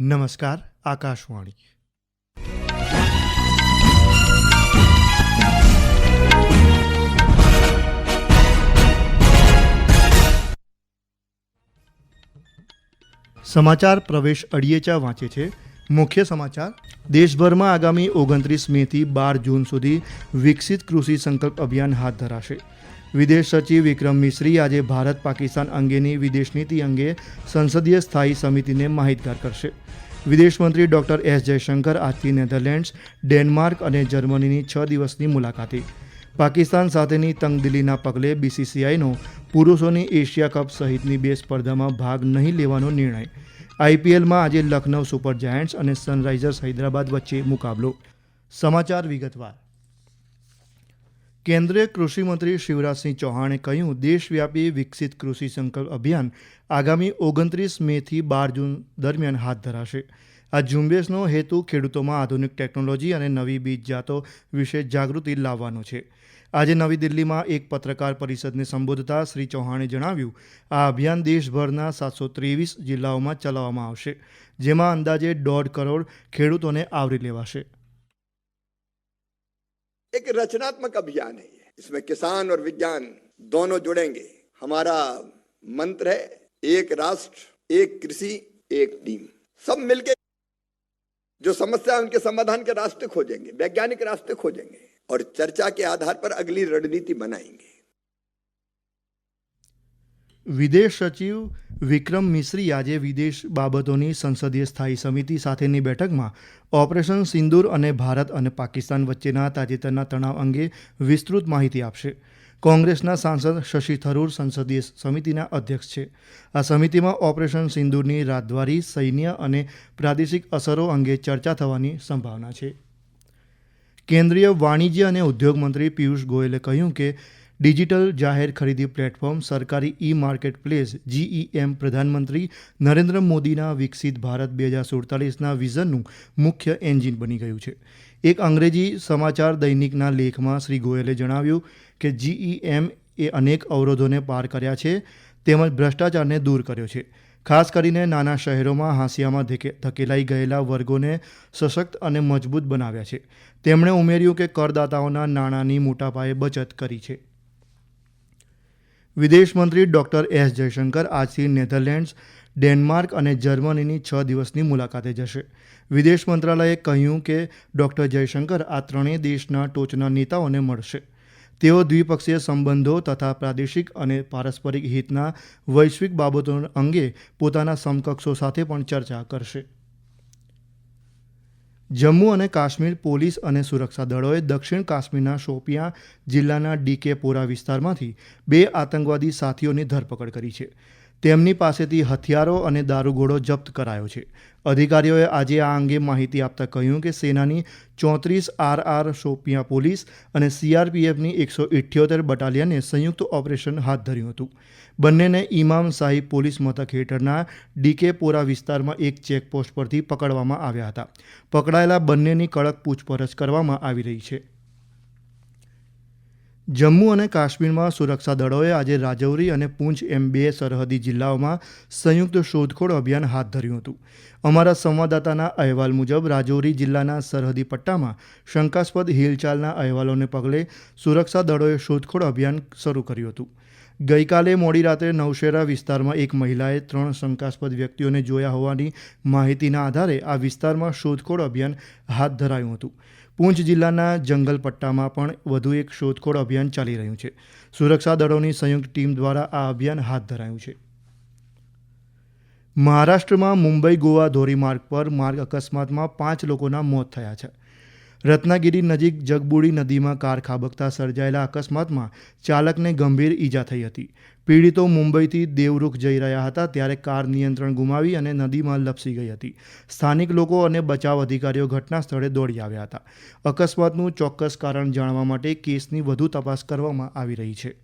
નમસ્કાર, આકાશવાણી. સમાચાર પ્રવેશ અડિયેચા વાંચે છે. મુખ્ય સમાચાર, દેશભરમાં આગામી ઓગણત્રીસ મેથી બાર જૂન સુધી વિકસિત કૃષિ સંકલ્પ અભિયાન હાથ ધરાશે. વિદેશ સચિવ વિક્રમ મિશ્રી આજે ભારત પાકિસ્તાન અંગેની વિદેશ નીતિ અંગે સંસદીય સ્થાયી સમિતિને માહિતગાર કરશે. વિદેશ મંત્રી ડોક્ટર એસ જયશંકર આજથી નેધરલેન્ડ્સ, ડેનમાર્ક અને જર્મનીની છ દિવસની મુલાકાતે. પાકિસ્તાન સાથેની તંગદિલીના પગલે બીસીસીઆઈનો પુરુષોની એશિયા કપ સહિતની બે સ્પર્ધામાં ભાગ નહીં લેવાનો નિર્ણય. આઈપીએલમાં આજે લખનૌ સુપર જાયન્ટ્સ અને સનરાઇઝર્સ હૈદરાબાદ વચ્ચે મુકાબલો. સમાચાર વિગતવાર. કેન્દ્રીય કૃષિમંત્રી શિવરાજસિંહ ચૌહાણે કહ્યું, દેશવ્યાપી વિકસિત કૃષિ સંકલ્પ અભિયાન આગામી ઓગણત્રીસ મેથી બાર જૂન દરમિયાન હાથ ધરાશે. આ ઝુંબેશનો હેતુ ખેડૂતોમાં આધુનિક ટેકનોલોજી અને નવી બીજ જાતો વિશે જાગૃતિ લાવવાનો છે. આજે નવી દિલ્હીમાં એક પત્રકાર પરિષદને સંબોધતા શ્રી ચૌહાણે જણાવ્યું, આ અભિયાન દેશભરના સાતસો ત્રેવીસ જિલ્લાઓમાં ચલાવવામાં આવશે, જેમાં અંદાજે દોઢ કરોડ ખેડૂતોને આવરી લેવાશે. एक रचनात्मक अभियान है इसमें किसान और विज्ञान दोनों जुड़ेंगे। हमारा मंत्र है, एक राष्ट्र, एक कृषि, एक टीम। सब मिलके जो समस्या है, उनके समाधान के रास्ते खोजेंगे, वैज्ञानिक रास्ते खोजेंगे और चर्चा के आधार पर अगली रणनीति बनाएँगे। વિદેશ સચિવ વિક્રમ મિશ્રી આજે વિદેશ બાબતોની સંસદીય સ્થાયી સમિતિ સાથેની બેઠકમાં ઓપરેશન સિંદૂર અને ભારત અને પાકિસ્તાન વચ્ચેના તાજેતરના તણાવ અંગે વિસ્તૃત માહિતી આપશે. કોંગ્રેસના સાંસદ શશી થરૂર સંસદીય સમિતિના અધ્યક્ષ છે. આ સમિતિમાં ઓપરેશન સિંદૂરની રાજદ્વારી, સૈન્ય અને પ્રાદેશિક અસરો અંગે ચર્ચા થવાની સંભાવના છે. કેન્દ્રીય વાણિજ્ય અને ઉદ્યોગ મંત્રી પિયુષ ગોયલે કહ્યું કે ડિજિટલ જાહેર ખરીદી પ્લેટફોર્મ સરકારી ઈ માર્કેટ પ્લેસ જીઈએમ પ્રધાનમંત્રી નરેન્દ્ર મોદીના વિકસિત ભારત બે હજાર સુડતાલીસના વિઝનનું મુખ્ય એન્જિન બની ગયું છે. એક અંગ્રેજી સમાચાર દૈનિકના લેખમાં શ્રી ગોયલે જણાવ્યું કે જીઈએમ એ અનેક અવરોધોને પાર કર્યા છે, તેમજ ભ્રષ્ટાચારને દૂર કર્યો છે. ખાસ કરીને નાના શહેરોમાં હાંસિયામાં ધકે- ધકેલાઈ ગયેલા વર્ગોને સશક્ત અને મજબૂત બનાવ્યા છે. તેમણે ઉમેર્યું કે કરદાતાઓના નાણાંની મોટાપાયે બચત કરી છે. વિદેશ મંત્રી ડોક્ટર એસ જયશંકર આજથી નેધરલેન્ડ્સ, ડેનમાર્ક અને જર્મનીની છ દિવસની મુલાકાતે જશે. વિદેશ મંત્રાલયે કહ્યું કે ડોક્ટર જયશંકર આ ત્રણેય દેશના ટોચના નેતાઓને મળશે. તેઓ દ્વિપક્ષીય સંબંધો તથા પ્રાદેશિક અને પારસ્પરિક હિતના વૈશ્વિક બાબતો અંગે પોતાના સમકક્ષો સાથે પણ ચર્ચા કરશે. જમ્મુ અને કાશ્મીર પોલીસ અને સુરક્ષા દળોએ દક્ષિણ કાશ્મીરના શોપિયા જિલ્લાના ડીકે પોરા વિસ્તારમાંથી બે આતંકવાદી સાથીઓની ધરપકડ કરી છે. તેમની પાસેથી હથિયારો અને દારૂગોળો જપ્ત કરાયો છે. અધિકારીઓએ આજે આ અંગે માહિતી આપતા કહ્યું કે સેનાની ચોત્રીસ આરઆર શોપિયા પોલીસ અને સીઆરપીએફની એકસો ઇઠ્યોતેર બટાલિયને સંયુક્ત ઓપરેશન હાથ ધર્યું હતું. બંનેને ઇમામ સાહિબ પોલીસ મથક હેઠળના ડીકેપોરા વિસ્તારમાં એક ચેકપોસ્ટ પરથી પકડવામાં આવ્યા હતા. પકડાયેલા બંનેની કડક પૂછપરછ કરવામાં આવી રહી છે. જમ્મુ અને કાશ્મીરમાં સુરક્ષા દળોએ આજે રાજૌરી અને પૂંછ એમ બે સરહદી જિલ્લાઓમાં સંયુક્ત શોધખોળ અભિયાન હાથ ધર્યું હતું. અમારા સંવાદદાતાના અહેવાલ મુજબ રાજૌરી જિલ્લાના સરહદી પટ્ટામાં શંકાસ્પદ હિલચાલના અહેવાલોને પગલે સુરક્ષા દળોએ શોધખોળ અભિયાન શરૂ કર્યું હતું. ગઈકાલે મોડી રાત્રે નવશેરા વિસ્તારમાં એક મહિલાએ ત્રણ શંકાસ્પદ વ્યક્તિઓને જોયા હોવાની માહિતીના આધારે આ વિસ્તારમાં શોધખોળ અભિયાન હાથ ધરાયું હતું. પૂંછ જિલ્લાના જંગલ પટ્ટામાં પણ વધુ એક શોધખોળ અભિયાન ચાલી રહ્યું છે. સુરક્ષા દળોની સંયુક્ત ટીમ દ્વારા આ અભિયાન હાથ ધરાયું છે. મહારાષ્ટ્રમાં મુંબઈ ગોવા ધોરીમાર્ગ પર માર્ગ અકસ્માતમાં પાંચ લોકોના મોત થયા છે. રત્નાગીરી નજીક જગબુડી નદીમાં કાર ખાબકતા સર્જાયેલા અકસ્માતમાં ચાલકને ગંભીર ઈજા થઈ હતી. પીડિતો મુંબઈથી દેવરૂખ જઈ રહ્યા હતા ત્યારે કાર નિયંત્રણ ગુમાવી અને નદીમાં લપસી ગઈ હતી. સ્થાનિક લોકો અને બચાવ અધિકારીઓ ઘટના સ્થળે દોડી આવ્યા હતા. અકસ્માતનું ચોક્કસ કારણ જાણવા માટે કેસની વધુ તપાસ કરવામાં આવી રહી છે.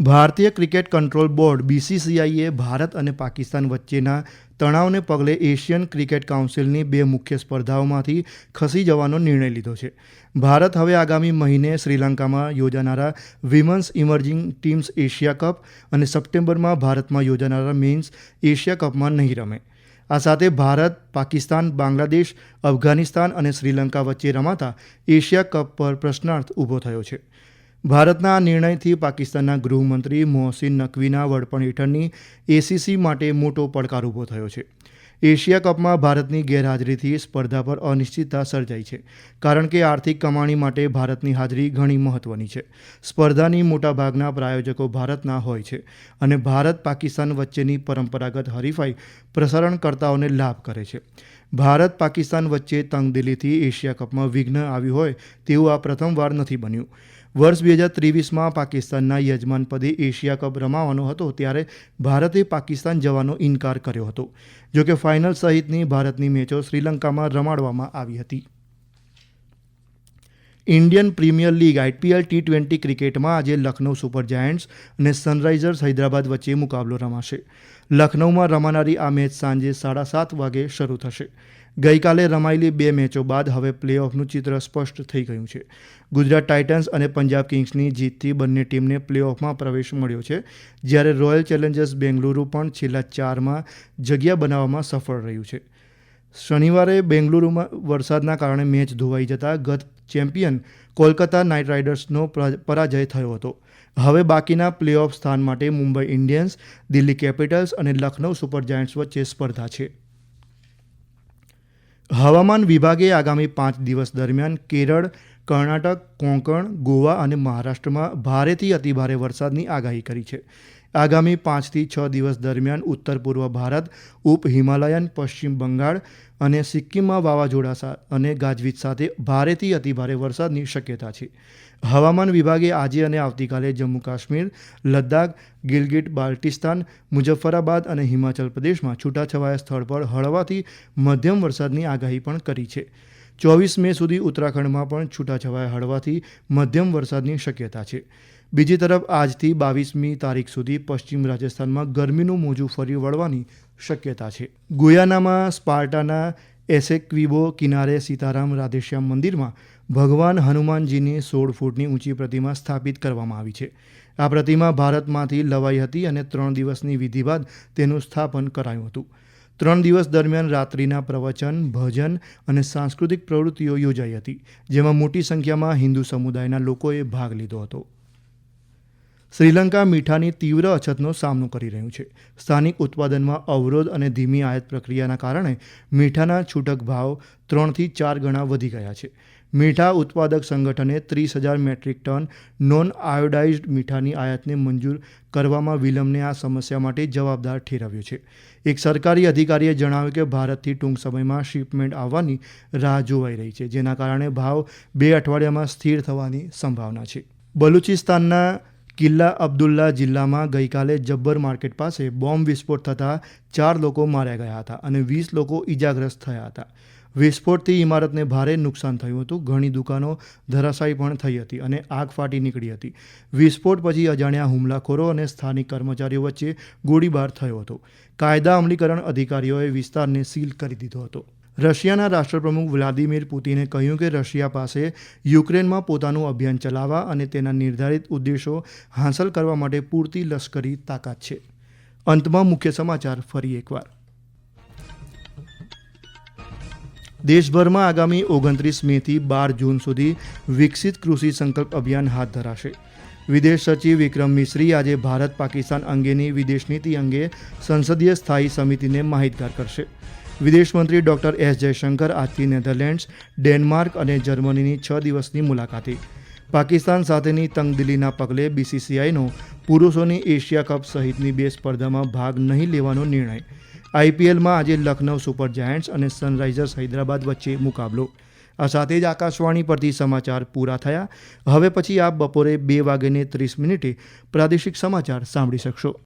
ભારતીય ક્રિકેટ કંટ્રોલ બોર્ડ, બીસીસીઆઈએ ભારત અને પાકિસ્તાન વચ્ચેના તણાવને પગલે એશિયન ક્રિકેટ કાઉન્સિલની બે મુખ્ય સ્પર્ધાઓમાંથી ખસી જવાનો નિર્ણય લીધો છે. ભારત હવે આગામી મહિને શ્રીલંકામાં યોજાનારા women's emerging teams Asia cup અને સપ્ટેમ્બરમાં ભારતમાં યોજાનારા મેન્સ એશિયા કપમાં નહીં રમે. આ સાથે ભારત, પાકિસ્તાન, બાંગ્લાદેશ, અફઘાનિસ્તાન અને શ્રીલંકા વચ્ચે રમાતા એશિયા કપ પર પ્રશ્નાર્થ ઊભો થયો છે. ભારતના આ નિર્ણયથી પાકિસ્તાનના ગૃહમંત્રી મોહસિન નકવીના વડપણ હેઠળની એસીસી માટે મોટો પડકાર ઊભો થયો છે. એશિયા કપમાં ભારતની ગેરહાજરીથી સ્પર્ધા પર અનિશ્ચિતતા સર્જાઈ છે, કારણ કે આર્થિક કમાણી માટે ભારતની હાજરી ઘણી મહત્વની છે. સ્પર્ધાની મોટાભાગના પ્રાયોજકો ભારતના હોય છે અને ભારત પાકિસ્તાન વચ્ચેની પરંપરાગત હરીફાઈ પ્રસારણકર્તાઓને લાભ કરે છે. ભારત પાકિસ્તાન વચ્ચે તંગદિલીથી એશિયા કપમાં વિઘ્ન આવ્યું હોય તેવું આ પ્રથમવાર નથી બન્યું. વર્ષ બે હજાર ત્રેવીસમાં પાકિસ્તાનના યજમાન પદે એશિયા કપ રમાવાનો હતો, ત્યારે ભારતે પાકિસ્તાન જવાનો ઇનકાર કર્યો હતો. જોકે ફાઇનલ સહિતની ભારતની મેચો શ્રીલંકામાં રમાડવામાં આવી હતી. Indian premier league IPL T twenty ક્રિકેટમાં આજે લખનૌ સુપર જાયન્ટ્સ અને સનરાઇઝર્સ હૈદરાબાદ વચ્ચે મુકાબલો રમાશે. લખનૌમાં રમાનારી આ મેચ સાંજે સાડા સાત વાગે શરૂ થશે. ગઈકાલે રમાયેલી બે મેચો બાદ હવે પ્લેઓફનું ચિત્ર સ્પષ્ટ થઈ ગયું છે. ગુજરાત ટાઇટન્સ અને પંજાબ કિંગ્સની જીતથી બંને ટીમને પ્લેઓફમાં પ્રવેશ મળ્યો છે, જ્યારે રોયલ ચેલેન્જર્સ બેંગલુરુ પણ છેલ્લા ચારમાં જગ્યા બનાવવામાં સફળ રહ્યું છે. શનિવારે બેંગલુરુમાં વરસાદના કારણે મેચ ધોવાઈ જતા ગત ચેમ્પિયન કોલકાતા નાઇટ રાઇડર્સનો પરાજય થયો હતો. હવે બાકીના પ્લેઓફ સ્થાન માટે મુંબઈ ઇન્ડિયન્સ, દિલ્હી કેપિટલ્સ અને લખનૌ સુપર જાયન્ટ્સ વચ્ચે સ્પર્ધા છે. હવામાન વિભાગે આગામી પાંચ દિવસ દરમિયાન કેરળ, કર્ણાટક, કોંકણ, ગોવા અને મહારાષ્ટ્રમાં ભારેથી અતિભારે વરસાદની આગાહી કરી છે. આગામી પાંચથી છ દિવસ દરમિયાન ઉત્તર પૂર્વ ભારત, ઉપ હિમાલયન, પશ્ચિમ બંગાળ અને સિક્કિમમાં વાવાઝોડા અને ગાજવીજ સાથે ભારેથી અતિભારે વરસાદની શક્યતા છે. હવામાન વિભાગે આજે અને આવતીકાલે જમ્મુ કાશ્મીર લદ્દાખ, ગિલગિટ, બાલ્ટિસ્તાન, મુઝફ્ફરાબાદ અને હિમાચલ પ્રદેશમાં છૂટાછવાયા સ્થળ પર હળવાથી મધ્યમ વરસાદની આગાહી પણ કરી છે. ચોવીસ મે સુધી ઉત્તરાખંડમાં પણ છૂટાછવાયા હળવાથી મધ્યમ વરસાદની શક્યતા છે. બીજી તરફ આજથી બાવીસમી તારીખ સુધી પશ્ચિમ રાજસ્થાનમાં ગરમીનું મોજું ફરી વળવાની શક્યતા છે. ગુયાનામાં સ્પાર્ટાના એસેક્વિબો કિનારે સીતારામ રાધેશ્યામ મંદિરમાં ભગવાન હનુમાનજીની સોળ ફૂટની ઊંચી પ્રતિમા સ્થાપિત કરવામાં આવી છે. આ પ્રતિમા ભારતમાંથી લવાઈ હતી અને ત્રણ દિવસની વિધિ બાદ તેનું સ્થાપન કરાયું હતું. ત્રણ દિવસ દરમિયાન રાત્રિના પ્રવચન, ભજન અને સાંસ્કૃતિક પ્રવૃત્તિઓ યોજાઈ હતી, જેમાં મોટી સંખ્યામાં હિન્દુ સમુદાયના લોકોએ ભાગ લીધો હતો. શ્રીલંકા મીઠાની તીવ્ર અછતનો સામનો કરી રહ્યું છે. સ્થાનિક ઉત્પાદનમાં અવરોધ અને ધીમી આયાત પ્રક્રિયાના કારણે મીઠાના છૂટક ભાવ ત્રણથી ચાર ગણા વધી ગયા છે. મીઠા ઉત્પાદક સંગઠને ત્રીસ હજાર મેટ્રિક ટન નોન આયોડાઇઝ્ડ મીઠાની આયાતને મંજૂર કરવામાં વિલંબને આ સમસ્યા માટે જવાબદાર ઠેરવ્યો છે. એક સરકારી અધિકારીએ જણાવ્યું કે ભારતથી ટૂંક સમયમાં શિપમેન્ટ આવવાની રાહ જોવાઈ રહી છે, જેના કારણે ભાવ બે અઠવાડિયામાં સ્થિર થવાની સંભાવના છે. બલુચિસ્તાનના કિલ્લા અબ્દુલ્લા જિલ્લામાં ગઈકાલે જબ્બર માર્કેટ પાસે બોમ્બ વિસ્ફોટ થતાં ચાર લોકો માર્યા ગયા હતા અને વીસ લોકો ઈજાગ્રસ્ત થયા હતા. વિસ્ફોટથી ઇમારતને ભારે નુકસાન થયું હતું. ઘણી દુકાનો ધરાશાયી પણ થઈ હતી અને આગ ફાટી નીકળી હતી. વિસ્ફોટ પછી અજાણ્યા હુમલાખોરો અને સ્થાનિક કર્મચારીઓ વચ્ચે ગોળીબાર થયો હતો. કાયદા અમલીકરણ અધિકારીઓએ વિસ્તારને સીલ કરી દીધો હતો. રશિયાના રાષ્ટ્રપ્રમુખ વ્લાદિમીર પુતિને કહ્યું કે રશિયા પાસે યુક્રેનમાં પોતાનું અભિયાન ચલાવવા અને તેના નિર્ધારિત ઉદ્દેશો હાંસલ કરવા માટે પૂરતી લશ્કરી તાકાત છે. અંતમાં મુખ્ય સમાચાર ફરી એકવાર. દેશભરમાં આગામી ઓગણત્રીસ મેથી બાર જૂન સુધી વિકસિત કૃષિ સંકલ્પ અભિયાન હાથ ધરાશે. વિદેશ સચિવ વિક્રમ મિશ્રી આજે ભારત પાકિસ્તાન અંગેની વિદેશ નીતિ અંગે સંસદીય સ્થાયી સમિતિને માહિતગાર કરશે. વિદેશ મંત્રી ડોક્ટર એસ જયશંકર આજથી નેધરલેન્ડ્સ, ડેનમાર્ક અને જર્મનીની છ દિવસની મુલાકાતે. પાકિસ્તાન સાથેની તંગદિલીના પગલે બીસીસીઆઈનો પુરુષોની એશિયા કપ સહિતની બે સ્પર્ધામાં ભાગ નહીં લેવાનો નિર્ણય. આઈપીએલમાં આજે લખનૌ સુપર જાયન્ટ્સ અને સનરાઇઝર્સ હૈદરાબાદ વચ્ચે મુકાબલો. આ સાથે જ આકાશવાણી પરથી સમાચાર પૂરા થયા. હવે પછી આપ બપોરે બે વાગ્યે ત્રીસ મિનિટે પ્રાદેશિક સમાચાર સાંભળી શકશો.